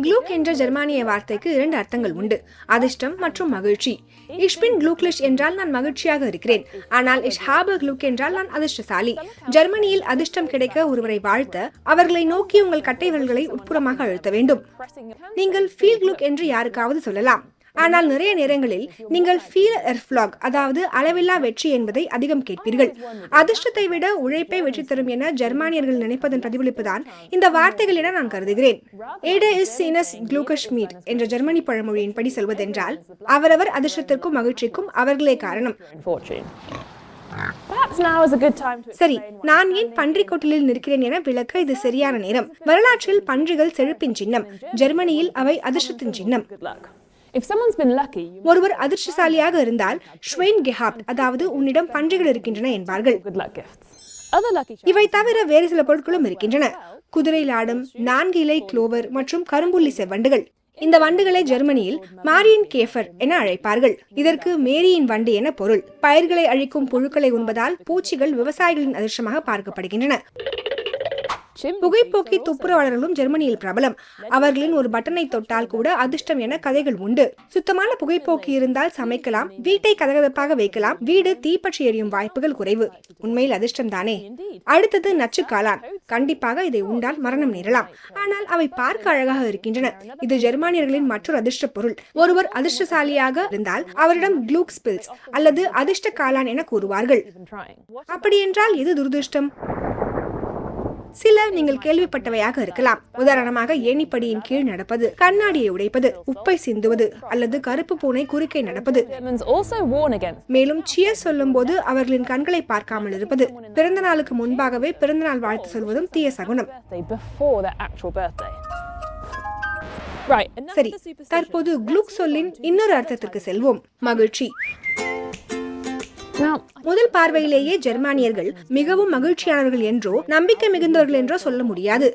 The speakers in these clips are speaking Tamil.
குளூக் என்ற ஜெர்மானிய வார்த்தைக்கு இரண்டு அர்த்தங்கள் உண்டு. அதிர்ஷ்டம் மற்றும் மகிழ்ச்சி. இஷ்பின் bin என்றால் நான் மகிழ்ச்சியாக இருக்கிறேன். ஆனால் இஷ் ஹாப glück என்றால் நான் அதிர்ஷ்டசாலி. ஜெர்மனியில் அதிர்ஷ்டம் கிடைக்க ஒருவரை வாழ்த்த அவர்களை நோக்கி உங்கள் கட்டை விரல்களை உட்புறமாக அழுத்த வேண்டும். நீங்கள் ஃபீல் குளுக் என்று யாருக்காவது சொல்லலாம். ஆனால் நிறைய நேரங்களில் நீங்கள் ஃபீல் எர்ஃப்ளாக் அதாவது அளவில்லா வெற்றி என்பதை அதிகம் கேட்பீர்கள். அதிர்ஷ்டத்தை விட உழைப்பை வெற்றி தரும் என ஜெர்மானியர்கள் நினைப்பதன் பிரதிபலிப்புதான் இந்த வார்த்தைகள் என நான் கருதுகிறேன். ஏடே இஸ் சீனஸ் குளூகஷ் மீட் என்ற ஜெர்மனி பழமொழியின்படி சொல்வதென்றால் அவரவர் அதிர்ஷ்டத்திற்கும் மகிழ்ச்சிக்கும் அவர்களே காரணம். சரி நான் ஏன் பன்றிக்கொட்டிலில் நிற்கிறேன் என விளக்க இது சரியான நேரம். வரலாற்றில் பன்றிகள் செழிப்பின் சின்னம். ஜெர்மனியில் அவை அதிர்ஷ்டத்தின் சின்னம். ஒருவர் அதிர்ஷ்டசாலியாக இருந்தால் ஷ்வெயின் கெஹாப்ட் அதாவது உன்னிடம் பன்றிகள் இருக்கின்றன என்பார்கள். இவை தவிர வேறு சில பொருட்களும் இருக்கின்றன. குதிரை லாடம் நான்கு இலை குளோவர் மற்றும் கரும்புள்ளி செவ்வண்டுகள். இந்த வண்டுகளை ஜெர்மனியில் மாரியன் கேஃபர் என அழைப்பார்கள். இதற்கு மேரியின் வண்டு என பொருள். பயிர்களை அழிக்கும் புழுக்களை உண்பதால் பூச்சிகள் விவசாயிகளின் அதிர்ஷ்டமாக பார்க்கப்படுகின்றன. புகைப்போக்கி துப்புரவாளர்களும் ஜெர்மனியில் பிரபலம். அவர்களின் ஒரு பட்டனை தொட்டால் கூட அதிர்ஷ்டம் என கதைகள் உண்டு. சுத்தமான புகைப்போக்கி இருந்தால் சமைக்கலாம் வீட்டை கதகதப்பாக வைக்கலாம் வீடு தீப்பற்றி எரியும் வாய்ப்புகள் குறைவு. உண்மையில் அதிர்ஷ்டம் தானே? அடுத்தது நச்சு காளான் கண்டிப்பாக இதை உண்டால் மரணம் நேரலாம். ஆனால் அவை பார்க்க அழகாக இருக்கின்றன. இது ஜெர்மானியர்களின் மற்றொரு அதிர்ஷ்ட பொருள். ஒருவர் அதிர்ஷ்டசாலியாக இருந்தால் அவரிடம் க்ளூக் ஸ்பில்ஸ் அல்லது அதிர்ஷ்ட காளான் என கூறுவார்கள். அப்படி என்றால் எது துரதிருஷ்டம்? சில நீங்கள் கேள்விப்பட்டவையாக இருக்கலாம். உதாரணமாக ஏணிப்படியின் கீழ் நடப்பது கண்ணாடியை உடைப்பது உப்பை சிந்துவது அல்லது கருப்பு பூனை குறுக்கே நடப்பது. மேலும் சியர் சொல்லும்போது அவர்களின் கண்களை பார்க்காமல் இருப்பது. பிறந்த நாளுக்கு முன்பாகவே பிறந்தநாள் வாழ்த்து சொல்வதும் தீய சகுனம். சரி தற்போது குளுக் சொல்லின் இன்னொரு அர்த்தத்திற்கு செல்வோம். மகிழ்ச்சி. முதல் பார்வையிலேயே ஜெர்மானியர்கள் மிகவும் மகிழ்ச்சியானவர்கள் என்றோ நம்பிக்கை மிகுந்தவர்கள் என்றோ சொல்ல முடியாது.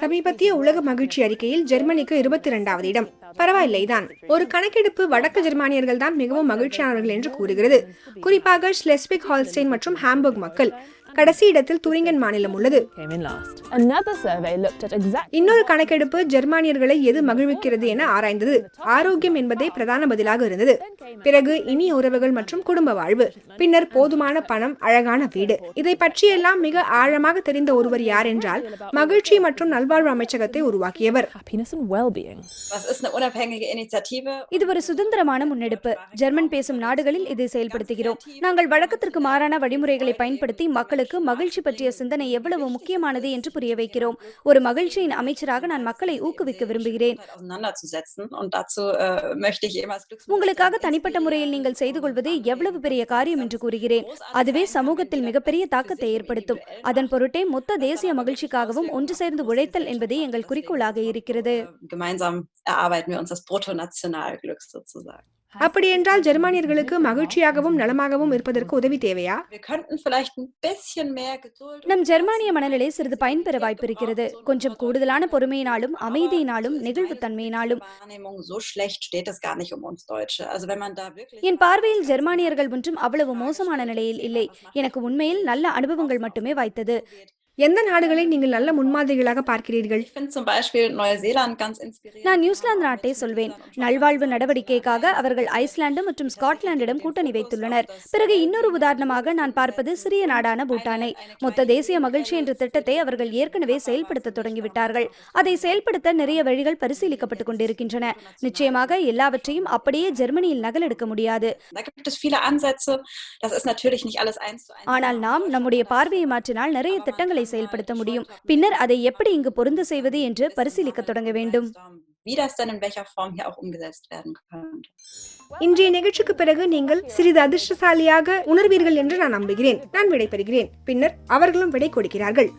சமீபத்திய உலக மகிழ்ச்சி அறிக்கையில் ஜெர்மனிக்கு இருபத்தி இரண்டாவது இடம் பரவாயில்லைதான் ஒரு கணக்கெடுப்பு வடக்கு ஜெர்மானியர்கள் தான் மிகவும் மகிழ்ச்சியானவர்கள் என்று கூறுகிறது. குறிப்பாக ஸ்லெஸ்விக் ஹால்ஸ்டைன் மற்றும் ஹாம்பர்க் மக்கள். கடைசி இடத்தில் துரிங்கன் மாநிலம் உள்ளது. Came in last. Another survey looked at exactly இன்னொரு கணக்கெடுப்பு ஜெர்மானியர்களை எது மகிழ்விக்கிறது என ஆராய்ந்தது. ஆரோக்கியம் என்பதே பிரதான பதிலாக இருந்தது. பிறகு இனிய உறவுகள் மற்றும் குடும்ப வாழ்வு பின்னர் போதுமான பணம் அழகான வீடு. இதை பற்றியெல்லாம் மிக ஆழமாக தெரிந்த ஒருவர் யார் என்றால் மகிழ்ச்சி மற்றும் நல்வாழ்வு அமைச்சகத்தை உருவாக்கியவர். இது ஒரு சுதந்திரமான முன்னெடுப்பு. ஜெர்மன் பேசும் நாடுகளில் இதை செயல்படுத்துகிறோம். நாங்கள் வழக்கத்திற்கு மாறான வழிமுறைகளை பயன்படுத்தி மக்களுக்கு மகிழ்ச்சி பற்றிய சிந்தனை எவ்வளவு முக்கியமானது என்று புரிய வைக்கிறோம். ஒரு மகிழ்ச்சியின் அமைச்சராக நான் மக்களை ஊக்குவிக்க விரும்புகிறேன். äh, உங்களுக்காக தனிப்பட்ட முறையில் நீங்கள் செய்து கொள்வது எவ்வளவு பெரிய காரியம் என்று கூறுகிறேன். அதுவே சமூகத்தில் மிகப்பெரிய தாக்கத்தை ஏற்படுத்தும். அதன் பொருட்டே மொத்த தேசிய மகிழ்ச்சிக்காகவும் ஒன்று சேர்ந்து உழைத்தல் என்பதே எங்கள் குறிக்கோளாக இருக்கிறது. அப்படி என்றால் ஜெர்மானியர்களுக்கு மகிழ்ச்சியாகவும் நலமாகவும் இருப்பதற்கு உதவி தேவையா? நம் ஜெர்மானிய மனநிலை சிறிது பயன்பெற வாய்ப்பிருக்கிறது கொஞ்சம் கூடுதலான பொறுமையினாலும் அமைதியினாலும் gar nicht um என் பார்வையில் ஜெர்மானியர்கள் ஒன்றும் அவ்வளவு மோசமான நிலையில் இல்லை. எனக்கு உண்மையில் நல்ல அனுபவங்கள் மட்டுமே வாய்த்தது. எந்த நாடுகளை நீங்கள் நல்ல முன்மாதிரிகளாக பார்க்கிறீர்கள். நான் நியூசிலாந்து நாட்டை சொல்வேன். நல்வாழ்வு நடவடிக்கைக்காக அவர்கள் ஐஸ்லாந்து மற்றும் ஸ்காட்லாந்திடம் கூட்டணி வைத்துள்ளனர். பிறகு இன்னொரு உதாரணமாக நான் பார்ப்பது சிறிய நாடான பூட்டானை. மொத்த தேசிய மகிழ்ச்சி என்ற திட்டத்தை அவர்கள் ஏற்கனவே செயல்படுத்த தொடங்கிவிட்டார்கள். அதை செயல்படுத்த நிறைய வழிகள் பரிசீலிக்கப்பட்டுக் கொண்டிருக்கின்றன. நிச்சயமாக எல்லாவற்றையும் அப்படியே ஜெர்மனியில் நகலெடுக்க முடியாது. ஆனால் நாம் நம்முடைய பார்வையை மாற்றினால் நிறைய திட்டங்களை செயல்படுத்த முடியும். பின்னர் அதை எப்படி இங்கு பொருந்த செய்வது என்று பரிசீலிக்க தொடங்க வேண்டும். இன்றைய நிகழ்ச்சிக்கு பிறகு நீங்கள் சிறிது அதிர்ஷ்டசாலியாக உணர்வீர்கள் என்று நான் நம்புகிறேன். நான் விடை பெறுகிறேன் பின்னர் அவர்களும் விடை கொடுக்கிறார்கள்.